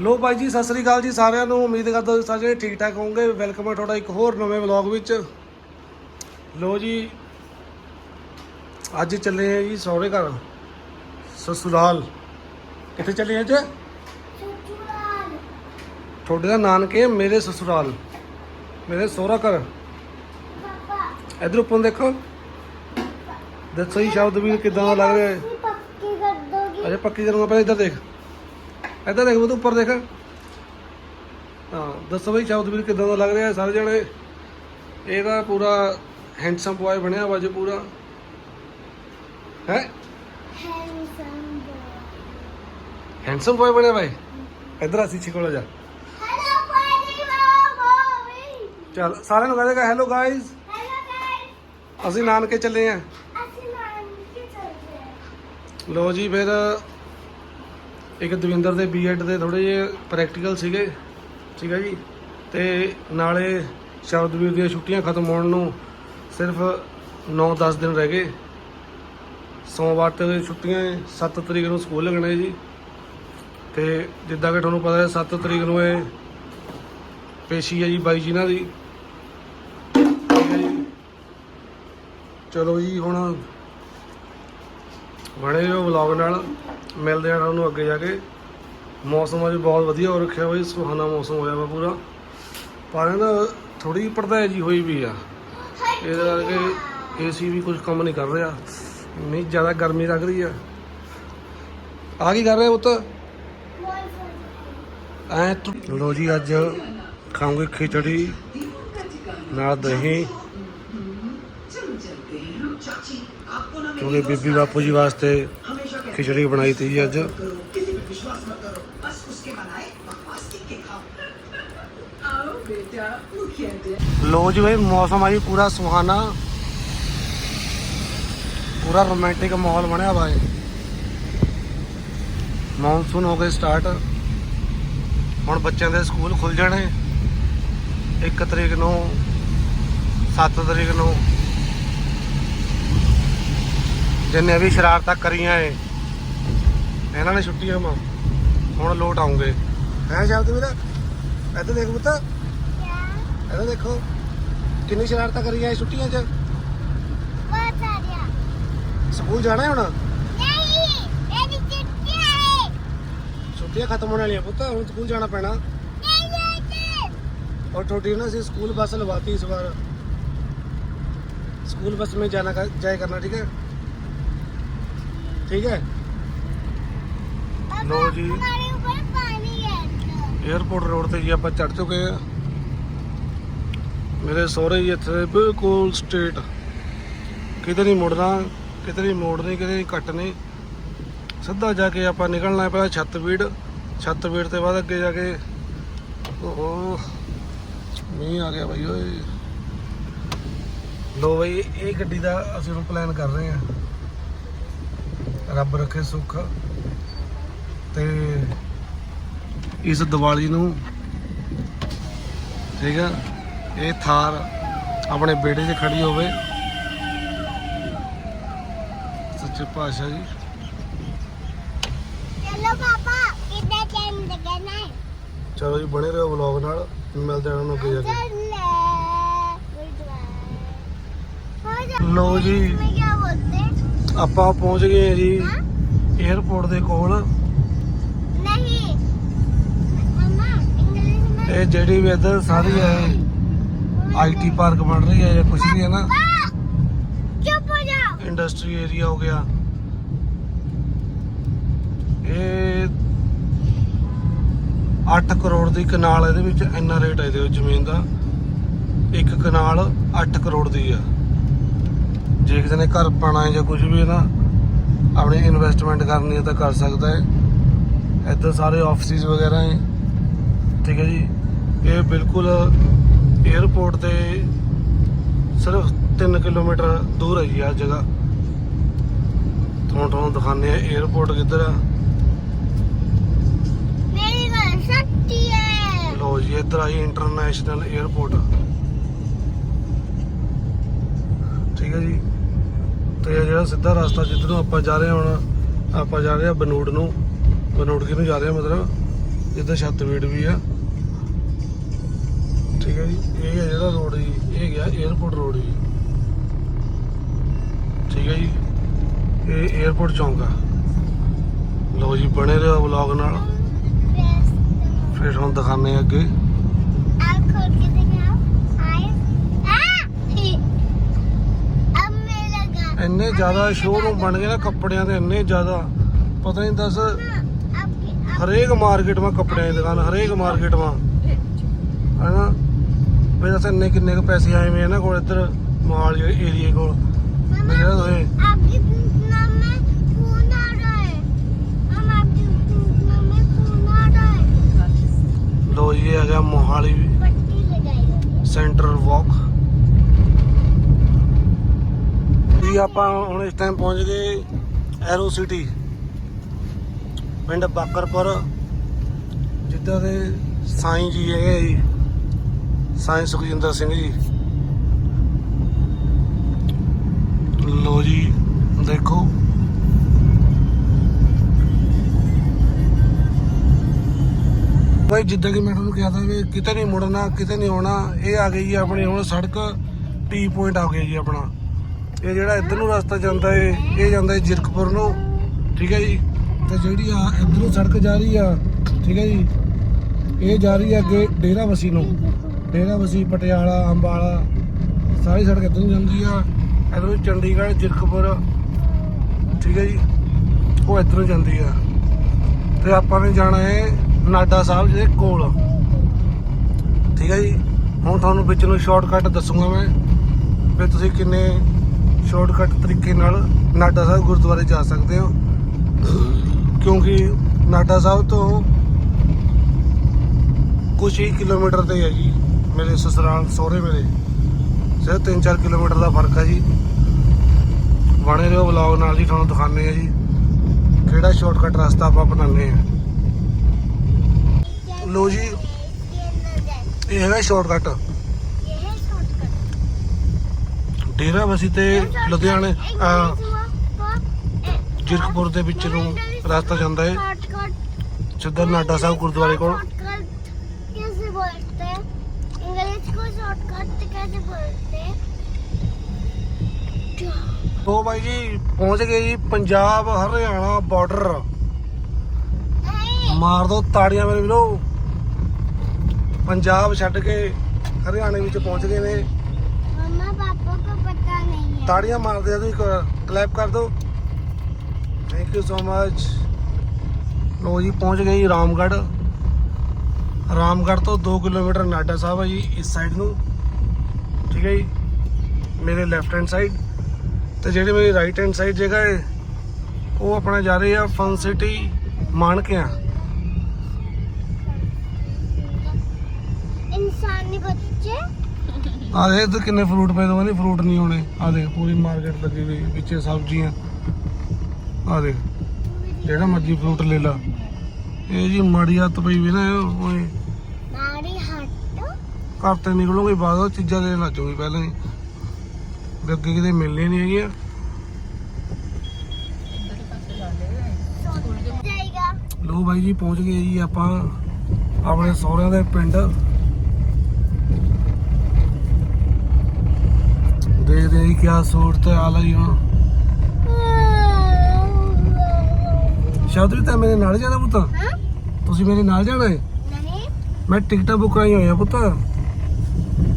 ਲੋ ਬਾਈ ਜੀ ਸਤਿ ਸ੍ਰੀ ਅਕਾਲ ਜੀ ਸਾਰਿਆਂ ਨੂੰ। ਉਮੀਦ ਕਰਦਾ ਹਾਂ ਸਾਰੇ ਠੀਕ ਠਾਕ ਹੋਵੋਗੇ। ਵੈਲਕਮ ਹੈ ਤੁਹਾਡਾ ਇੱਕ ਹੋਰ ਨਵੇਂ ਵਲੌਗ ਵਿੱਚ। ਲੋ ਜੀ ਅੱਜ ਚੱਲੇ ਆ ਜੀ ਸਹੁਰੇ ਘਰ ਸਸੁਰਾਲ। ਕਿੱਥੇ ਚੱਲੇ ਅੱਜ? ਤੁਹਾਡੇ ਦਾ ਨਾਨਕੇ ਮੇਰੇ ਸਸੁਰਾਲ। ਮੇਰੇ ਸਹੁਰਾ ਘਰ। ਪਾਪਾ। ਇਧਰ ਉੱਪਰ ਦੇਖੋ। ਦੱਸੋ ਜੀ ਸ਼ਬਦ ਵੀ ਕਿਦਾਂ ਲੱਗ ਰਿਹਾ ਹੈ? ਤੁਸੀਂ ਪੱਕੀ ਕਰ ਦੋਗੀ। ਅਜੇ ਪੱਕੀ ਕਰੂੰਗਾ ਪਹਿਲਾਂ ਇੱਧਰ ਦੇਖ। ਇੱਧਰ ਦੇਖ ਉਹ ਉੱਪਰ ਦੇਖ। ਹਾਂ ਦੱਸੋ ਬਈ ਚੌਧਵੀਰ ਕਿਦਾਂ ਦਾ ਲੱਗ ਰਿਹਾ ਸਾਰੇ ਜਣੇ? ਇਹਦਾ ਪੂਰਾ ਹੈਂਡਸਮ ਬॉय ਬਣਿਆ ਵਾ ਜੇ ਪੂਰਾ। ਹੈ? ਹੈਂਡਸਮ ਹੈਂਡਸਮ ਬॉय ਬਣਿਆ ਬਾਈ ਇੱਧਰ ਅਸੀਂ ਕੋਲ ਜਾ। ਚੱਲ ਸਾਰਿਆਂ ਨੂੰ ਕਹੇਗਾ ਹੈਲੋ ਗਾਇਜ਼ ਅਸੀਂ ਨਾਨਕੇ ਚੱਲੇ ਆਂ। ਲੋ ਜੀ ਫਿਰ ਇੱਕ ਦਵਿੰਦਰ ਦੇ ਬੀਐਡ ਦੇ ਥੋੜੇ ਜਿਹੇ ਪ੍ਰੈਕਟੀਕਲ ਸੀਗੇ, ਠੀਕ ਹੈ ਜੀ? ਤੇ ਨਾਲੇ ਸ਼ਬਦਵੀਰ ਦੀਆਂ ਛੁੱਟੀਆਂ ਖਤਮ ਹੋਣ ਨੂੰ ਸਿਰਫ 9-10 ਦਿਨ ਰਹਿ ਗਏ। ਸੋਮਵਾਰ ਤੇ ਛੁੱਟੀਆਂ 7 ਤਰੀਕ ਨੂੰ ਸਕੂਲ ਲੱਗਣੇ ਜੀ। ਤੇ ਜਿੱਦਾਂ ਕਿ ਤੁਹਾਨੂੰ ਪਤਾ ਹੈ 7 ਤਰੀਕ ਨੂੰ ਇਹ ਪੇਸ਼ੀ ਹੈ ਜੀ ਬਾਈ ਜੀ ਨਾਲ ਦੀ ਚਲੋ ਜੀ, ਹੁਣ ਬਣੇ ਰਹੋ ਵਲੌਗ ਨਾਲ। ਮਿਲਦੇ ਆ ਤੁਹਾਨੂੰ ਅੱਗੇ ਜਾ ਕੇ। ਮੌਸਮ ਅੱਜ ਬਹੁਤ ਵਧੀਆ ਹੋ ਰੱਖਿਆ ਬਈ, ਸੁਹਾਨਾ ਮੌਸਮ ਹੋਇਆ ਵਾ ਪੂਰਾ। ਪਰ ਇਹ ਨਾ ਥੋੜੀ ਪੜਦਾ ਜੀ ਹੋਈ ਵੀ ਆ। ਇਹਦੇ ਕਰਕੇ ਏਸੀ ਵੀ ਕੁਝ ਕੰਮ ਨਹੀਂ ਕਰ ਰਿਹਾ। ਨਹੀਂ ਜ਼ਿਆਦਾ ਗਰਮੀ ਲੱਗ ਰਹੀ ਆ। ਆ ਕੀ ਕਰ ਰਹੇ ਪੁੱਤ? ਐ ਲੋ ਜੀ, ਅੱਜ ਖਾਵਾਂਗੇ ਖਿਚੜੀ, ਨਾਲ ਦਹੀਂ। ਕਿਉਂਕਿ ਬੀਬੀ ਬਾਪੂ ਜੀ ਵਾਸਤੇ ਖਿਚੜੀ ਬਣਾਈ ਤੀ ਅੱਜ। ਲੋ ਜੀ ਬਈ, ਮੌਸਮ ਆ ਪੂਰਾ ਸੁਹਾਨਾ। ਪੂਰਾ ਰੋਮਾਂਟਿਕ ਮਾਹੌਲ ਬਣਿਆ ਵਾ ਮੌਨਸੂਨ ਹੋ ਗਏ ਸਟਾਰਟ ਹੁਣ ਬੱਚਿਆਂ ਦੇ ਸਕੂਲ ਖੁੱਲ ਜਾਣੇ। 1 ਤਰੀਕ ਨੂੰ 7 ਤਰੀਕ ਨੂੰ। ਜਿੰਨੇ ਵੀ ਸ਼ਰਾਰਤਾਂ ਕਰੀਆਂ ਏ ਇਹਨਾਂ ਨੇ ਛੁੱਟੀਆਂ ਮਾ ਹੁਣ ਲੋਟ ਆਉਂਗੇ ਹੈ ਸ਼ਬਦ ਵੀਰ ਇੱਧਰ ਦੇਖ ਪੁੱਤ ਇੱਧਰ ਦੇਖੋ ਕਿੰਨੀ ਸ਼ਰਾਰਤਾਂ ਕਰੀਆਂ ਇਹ ਛੁੱਟੀਆਂ 'ਚ ਬਹੁਤ ਸਾਰੀਆਂ ਸਕੂਲ ਜਾਣਾ ਹੈ ਹੁਣ ਨਹੀਂ ਇਹ ਚਿੱਟੀ ਹੈ ਛੁੱਟੀਆਂ ਖਤਮ ਹੋਣ ਵਾਲੀਆਂ ਪੁੱਤ ਹੁਣ ਸਕੂਲ ਜਾਣਾ ਪੈਣਾ ਨਹੀਂ ਨਹੀਂ और छोटी ना सी स्कूल बस लगवाती इस बार स्कूल बस में जाना कर, जाया करना ठीक है ठीक है ਲਓ ਜੀ। ਹਮਾਰੇ ਉੱਪਰ ਪਾਣੀ ਹੈ 에어ਪੋਰਟ ਰੋਡ ਤੇ ਜੀ ਆਪਾਂ ਚੜ ਚੁੱਕੇ ਆ ਮੇਰੇ ਸਹੁਰੇ ਜੀ ਇੱਥੇ ਬਿਲਕੁਲ ਸਟੇਟ ਕਿਤੇ ਨਹੀਂ ਮੁੜਨਾ ਕਿਤੇ ਨਹੀਂ ਮੋੜਨੀ ਕਿਤੇ ਨਹੀਂ ਕੱਟਣੀ ਸਿੱਧਾ ਜਾ ਕੇ ਆਪਾਂ ਨਿਕਲਣਾ ਹੈ ਪਹਿਲਾਂ ਛੱਤਬੀੜ ਛੱਤਬੀੜ ਤੇ ਬਾਅਦ ਅੱਗੇ ਜਾ ਕੇ ਓਹੋ ਮੀਂਹ ਆ ਗਿਆ ਬਾਈ ਓਏ। ਲੋ ਬਈ ਇਹ ਗੱਡੀ ਦਾ ਅਸੀਂ ਹੁਣ ਪਲਾਨ ਕਰ ਰਹੇ ਹਾਂ। ਰੱਬ ਰੱਖੇ ਸੁੱਖ। ਤੇ ਇਸ ਦੀਵਾਲੀ ਨੂੰ ਠੀਕ ਆ ਇਹ ਥਾਰ ਆਪਣੇ ਬੇੜੇ 'ਚ ਖੜੀ ਹੋਵੇ। ਸੱਚੇ ਪਾਤਸ਼ਾਹ ਜੀ। ਚਲੋ ਪਾਪਾ ਕਿੰਨਾ ਟਾਈਮ ਲੱਗਣਾ ਹੈ ਚਲੋ ਜੀ ਬਣੇ ਰਹੋ ਵਲੌਗ ਨਾਲ। ਮਿਲਦੇ ਹਾਂ ਨੂੰ ਅੱਗੇ ਜਾ ਕੇ। ਲਓ ਜੀ। ਆਪਾਂ ਪਹੁੰਚ ਗਏ ਜੀ 에어ਪੋਰਟ ਦੇ ਕੋਲ ਨਹੀਂ ਮਮਾ ਇਹ ਜਿਹੜੀ ਵੀ ਇੱਧਰ ਸਾਰੀ ਹੈ ਆਈਟੀ ਪਾਰਕ ਬਣ ਰਹੀ ਹੈ ਜਾਂ ਕੁਝ ਵੀ ਹੈ ਨਾ। ਚੁੱਪ ਹੋ ਜਾਓ ਇੰਡਸਟਰੀ ਏਰੀਆ ਹੋ ਗਿਆ। ਇਹ 8 ਕਰੋੜ ਦੀ ਕਨਾਲ ਇਹਦੇ ਵਿੱਚ ਇੰਨਾ ਰੇਟ ਹੈ ਇਹਦੇ ਜ਼ਮੀਨ ਦਾ। ਇੱਕ ਕਨਾਲ 8 ਕਰੋੜ ਦੀ ਆ। ਜੇ ਕਿਸੇ ਨੇ ਘਰ ਪਾਣਾ ਹੈ ਜਾਂ ਕੁਝ ਵੀ ਹੈ ਨਾ ਆਪਣੀ ਇਨਵੈਸਟਮੈਂਟ ਕਰਨੀ ਹੈ ਤਾਂ ਕਰ ਸਕਦਾ ਹੈ। ਇੱਧਰ ਸਾਰੇ ਆਫਿਸਿਸ ਵਗੈਰਾ ਹੈ। ਠੀਕ ਹੈ ਜੀ। ਇਹ ਬਿਲਕੁਲ 에어ਪੋਰਟ ਦੇ ਸਿਰਫ 3 ਕਿਲੋਮੀਟਰ ਦੂਰ ਹੈ ਜੀ ਆ ਜਗ੍ਹਾ। ਤੁਹਾਨੂੰ ਤੁਹਾਨੂੰ ਦਿਖਾਣੇ ਆ 에어ਪੋਰਟ ਕਿੱਧਰ ਆ। ਮੇਰੀ ਗੱਲ ਸੱਚੀ ਹੈ। ਲੋ ਜੀ ਇੱਧਰ ਆਈ ਇੰਟਰਨੈਸ਼ਨਲ 에어ਪੋਰਟ ਠੀਕ ਹੈ ਜੀ। ਤੇ ਇਹ ਜਿਹੜਾ ਸਿੱਧਾ ਰਸਤਾ ਜਿੱਧਰੋਂ ਆਪਾਂ ਜਾ ਰਹੇ ਹਾਂ ਹੁਣ ਆਪਾਂ ਜਾ ਰਹੇ ਹਾਂ ਬਨੂੜ ਨੂੰ। ਬਨੂੜ ਕਿਨੂੰ ਜਾ ਰਹੇ ਹਾਂ ਮਤਲਬ? ਇਹਦਾ ਛੱਤ ਵੇੜ ਵੀ ਆ। ਠੀਕ ਹੈ ਜੀ ਇਹ ਹੈ ਜਿਹੜਾ ਰੋਡ ਜੀ ਇਹ ਗਿਆ 에어ਪੋਰਟ ਰੋਡ ਜੀ। ਠੀਕ ਹੈ ਜੀ ਇਹ 에어ਪੋਰਟ ਚੌਂਕ ਆ। ਲੋ ਜੀ ਬਣੇ ਰਹੋ ਵਲੌਗ ਨਾਲ। ਫਿਰ ਹੁਣ ਦਿਖਾਣੇ ਅੱਗੇ। ਇੰਨੇ ਜ਼ਿਆਦਾ ਸ਼ੋਰੂਮ ਬਣ ਗਏ ਨਾ ਕੱਪੜਿਆਂ ਦੇ ਇੰਨੇ ਜ਼ਿਆਦਾ। ਪਤਾ ਨਹੀਂ ਦੱਸ। ਹਰੇਕ ਮਾਰਕੀਟ ਮਾ ਕੱਪੜਿਆਂ ਦੀ ਦੁਕਾਨ ਹਰੇਕ ਮਾਰਕੀਟ ਮਾ ਹਨਾ? ਮੇਰੇ ਦੱਸ ਇੰਨੇ ਕਿੰਨੇ ਕੁ ਪੈਸੇ ਆਏ ਮੇਰੇ ਇਹਨਾਂ ਕੋਲ ਇੱਧਰ ਮਾਲ ਏਰੀਏ ਕੋਲ। ਮੇਰੇ ਦੱਸ ਹੋਏ ਲੋ ਮੋਹਾਲੀ ਸੈਂਟਰਲ ਵਾਕ ਵੀ ਆਪਾਂ ਹੁਣ ਇਸ ਟਾਈਮ ਪਹੁੰਚ ਗਏ ਐਰੋ ਸਿਟੀ ਪਿੰਡ ਬਾਕਰਪੁਰ, ਜਿੱਦਾਂ ਦੇ ਸਾਈਂ ਜੀ ਹੈਗੇ ਜੀ, ਸਾਈਂ ਸੁਖਜਿੰਦਰ ਸਿੰਘ ਜੀ। ਲੋ ਜੀ, ਦੇਖੋ। ਭਾਈ ਜਿੱਦਾਂ ਕਿ ਮੈਂ ਤੁਹਾਨੂੰ ਕਿਹਾ ਤਾ ਵੀ ਕਿਤੇ ਨਹੀਂ ਮੁੜਨਾ, ਕਿਤੇ ਨਹੀਂ ਆਉਣਾ, ਇਹ ਆ ਗਈ ਜੀ ਆਪਣੀ ਹੁਣ ਸੜਕ ਟੀ ਪੁਆਇੰਟ ਆ ਗਿਆ ਜੀ ਆਪਣਾ। ਇਹ ਜਿਹੜਾ ਇੱਧਰ ਨੂੰ ਰਸਤਾ ਜਾਂਦਾ ਏ, ਇਹ ਜਾਂਦਾ ਏ ਜਿਰਕਪੁਰ ਨੂੰ, ਠੀਕ ਹੈ ਜੀ? ਤੇ ਜਿਹੜੀ ਆ ਇੱਧਰੋਂ ਸੜਕ ਜਾ ਰਹੀ ਆ, ਠੀਕ ਹੈ ਜੀ, ਇਹ ਜਾ ਰਹੀ ਆ ਅੱਗੇ ਡੇਰਾ ਬਸੀ ਨੂੰ। ਡੇਰਾ ਬਸੀ ਪਟਿਆਲਾ, ਅੰਬਾਲਾ, ਸਾਰੀ ਸੜਕ ਇੱਧਰ ਜਾਂਦੀ ਆ। ਇੱਧਰੋਂ ਚੰਡੀਗੜ੍ਹ, ਜਿਰਕਪੁਰ, ਠੀਕ ਹੈ ਜੀ, ਉਹ ਇੱਧਰੋਂ ਜਾਂਦੀ ਆ। ਤੇ ਆਪਾਂ ਨੇ ਜਾਣਾ ਹੈ ਨਾਡਾ ਸਾਹਿਬ ਦੇ ਕੋਲ। ਠੀਕ ਹੈ ਜੀ, ਹੁਣ ਤੁਹਾਨੂੰ ਵਿੱਚ ਨੂੰ ਸ਼ਾਰਟਕਟ ਦੱਸੂਗਾ ਮੈਂ ਵੀ ਤੁਸੀਂ ਕਿੰਨੇ ਸ਼ਾਰਟਕਟ ਤਰੀਕੇ ਨਾਲ ਨਾਡਾ ਸਾਹਿਬ ਗੁਰਦੁਆਰੇ ਜਾ ਸਕਦੇ ਹੋ। ਕਿਉਂਕਿ ਨਾਟਾ ਸਾਹਿਬ ਤੋਂ ਕੁਝ ਹੀ ਕਿਲੋਮੀਟਰ ਤੇ ਹੈ ਜੀ, ਮੇਰੇ ਸਸਰਾਲ ਸੋਹਰੇ ਮੇਰੇ। ਸਿਰਫ 3-4 ਕਿਲੋਮੀਟਰ ਦਾ ਫ਼ਰਕ ਹੈ ਜੀ। ਬਣੇ ਰਹੋ ਵਲੌਗ ਨਾਲ ਹੀ ਤੁਹਾਨੂੰ ਦਿਖਾਉਂਦੇ ਹਾਂ ਜੀ, ਕਿਹੜਾ ਸ਼ਾਰਟਕਟ ਰਸਤਾ ਆਪਾਂ ਬਣਾਉਂਦੇ ਹਾਂ। ਲੋ ਜੀ, ਇਹ ਹੈਗਾ ਸ਼ਾਰਟਕਟ ਡੇਰਾ ਵਸੀ ਤੇ ਲੁਧਿਆਣੇ ਜੀਰਕਪੁਰ ਦੇ ਵਿੱਚ ਨੂੰ ਰਸਤਾ ਜਾਂਦਾ ਹੈ शॉर्टकट ਸਿੱਧਾ ਨਾਡਾ ਸਾਹਿਬ ਗੁਰਦੁਆਰੇ ਕੋਲ शॉर्टकट कैसे बोलते हैं इंग्लिश को शॉर्टकट कैसे बोलते हैं ਉਹ ਬਾਈ ਜੀ ਪਹੁੰਚ ਗਏ ਜੀ ਪੰਜਾਬ ਹਰਿਆਣਾ ਬਾਰਡਰ नहीं ਮਾਰ ਦੋ ਤਾੜੀਆਂ ਮੇਰੇ ਵੀਰੋ ਪੰਜਾਬ ਛੱਡ ਕੇ ਹਰਿਆਣੇ ਵਿੱਚ ਪਹੁੰਚ ਗਏ ਨੇ मम्मा पापा को पता नहीं है ਤਾੜੀਆਂ ਮਾਰਦੇ ਆ ਤੁਸੀਂ ਕਲੈਪ ਕਰ ਦਿਓ ਥੈਂਕ ਯੂ ਸੋ ਮਚ ਲੋ ਜੀ ਪਹੁੰਚ ਗਏ ਜੀ ਰਾਮਗੜ੍ਹ। ਰਾਮਗੜ੍ਹ ਤੋਂ 2 ਕਿਲੋਮੀਟਰ ਨਾਡਾ ਸਾਹਿਬ ਹੈ ਜੀ ਇਸ ਸਾਈਡ ਨੂੰ। ਠੀਕ ਹੈ ਜੀ? ਮੇਰੇ ਲੈਫਟ ਹੈਂਡ ਸਾਈਡ ਤੇ ਜਿਹੜੀ ਮੇਰੀ ਰਾਈਟ ਹੈਂਡ ਸਾਈਡ ਜਗ੍ਹਾ ਹੈ ਉਹ ਆਪਣਾ ਜਾ ਰਹੀ ਆ ਫਨ ਸਿਟੀ ਮਾਨਕਿਆਂ। ਇਨਸਾਨੀ ਬੱਚੇ। ਆ ਕਿੰਨੇ ਫਰੂਟ ਪਏ ਦੋ ਨਹੀਂ ਫਰੂਟ ਨਹੀਂ ਹੋਣੇ। ਆ ਦੇ ਪੂਰੀ ਮਾਰਕੀਟ ਲੱਗੀ ਹੋਈ ਵਿੱਚੇ ਸਬਜ਼ੀਆਂ। ਆ ਦੇਖ ਜਿਹੜਾ ਮਰਜ਼ੀ ਫਰੂਟ ਲੈ ਲਾ। ਇਹ ਜੀ ਮਾੜੀ ਹੱਥ ਪਈ ਵੀ ਨਾ ਕੋਈ ਮਾੜੀ ਹੱਥ? ਘਰ ਤੇ ਨਿਕਲੋਗੇ ਬਾਅਦ ਉਹ ਚੀਜ਼ਾਂ ਲੈਣ ਲੱਜੋਗੇ ਪਹਿਲਾਂ ਹੀ। ਅੱਗੇ ਕਿਤੇ ਮਿਲਣੇ ਨਹੀਂ ਹੈਗੇ ਲੋ ਬਾਈ ਜੀ ਪਹੁੰਚ ਗਏ ਜੀ ਆਪਾਂ ਆਪਣੇ ਸਹੁਰਿਆਂ ਦੇ ਪਿੰਡ। ਦੇਖਦੇ ਜੀ ਕੀ ਸੂਰਤ ਹਾਲ ਹੈ ਜੀ ਹੁਣ। ਸ਼ਾਦਰੀ ਤਾਂ ਮੇਰੇ ਨਾਲ ਜਾਣਾ ਪੁੱਤ? ਹਾਂ? ਤੁਸੀਂ ਮੇਰੇ ਨਾਲ ਜਾਣਾ ਹੈ? ਨਹੀਂ। ਮੈਂ ਟਿਕਟਾਂ ਬੁੱਕ ਕਰਾਈਆਂ ਹੋਈਆਂ ਪੁੱਤ।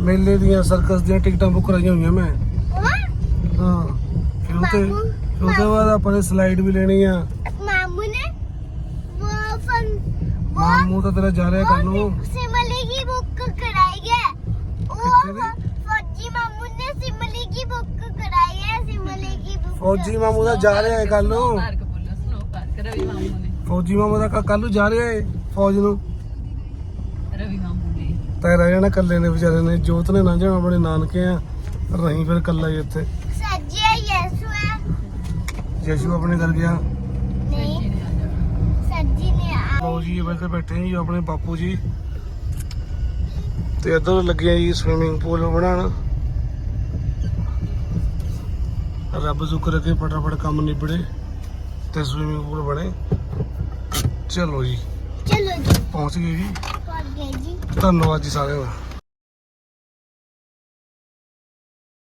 ਮੇਲੇ ਦੀਆਂ ਸਰਕਸ ਦੀਆਂ ਟਿਕਟਾਂ ਬੁੱਕ ਕਰਾਈਆਂ ਹੋਈਆਂ ਮੈਂ। ਹਾਂ। ਫਿਰ ਉਹਤੇ ਫਿਰ ਉਹਦੇ ਬਾਅਦ ਆਪਾਂ ਨੇ ਸਲਾਈਡ ਵੀ ਲੈਣੀ ਆ। ਮਾਮੂ ਨੇ ਉਹ ਫਨ ਮਾਮੂ ਤਾਂ ਤੇਰਾ ਜਾ ਰਿਹਾ ਕਰ ਲੋ ਸਿਮਲੇ ਕੀ ਬੁੱਕ ਕਰਾਈ ਹੈ। ਉਹ ਫੌਜੀ ਮਾਮੂ ਨੇ ਸਿਮਲੇ ਕੀ ਬੁੱਕ ਕਰਾਈ ਹੈ ਸਿਮਲੇ ਕੀ ਬੁੱਕ। ਫੌਜੀ ਮਾਮੂ ਦਾ ਜਾ ਰਿਹਾ ਹੈ ਕਰ ਲੋ ਫੌਜੀ ਮਾਮਾ ਦਾ ਕੱਲ ਨੂੰ ਜਾ ਰਿਹਾ ਏ ਫੌਜ ਨੂੰ। ਰਵੀ ਤੈ ਰਹਿ ਜਾਣਾ ਕੱਲੇ ਨੇ ਵਿਚਾਰੇ ਨੇ। ਜੋਤ ਨੇ ਨਾ ਜਾਣਾ ਆਪਣੇ ਨਾਨਕੇ ਆ। ਰਹੀ ਫਿਰ ਕੱਲਾ ਹੀ ਇੱਥੇ। ਸੱਜੇ ਯੇਸੂ ਹੈ ਆਪਣੇ ਘਰ ਗਿਆ। ਸੱਜੀ ਨੇ ਆ। ਲੋ ਜੀ ਬੈਠੇ ਜੀ ਆਪਣੇ ਬਾਪੂ ਜੀ। ਤੇ ਇੱਧਰ ਲੱਗਿਆ ਜੀ ਸਵਿਮਿੰਗ ਪੂਲ ਬਣਾਉਣ। ਰੱਬ ਜ਼ੁਕਰ ਕੇ ਫਟਾਫਟ ਕੰਮ ਨਿਬੜੇ ਤੇ ਸਵਿਮਿੰਗ ਪੂਲ ਬਣੇ। ਚਲੋ ਜੀ। ਪਹੁੰਚ ਗਏ ਜੀ। ਪਹੁੰਚ ਗਏ ਜੀ। ਧੰਨਵਾਦ ਜੀ ਸਾਰਿਆਂ ਦਾ।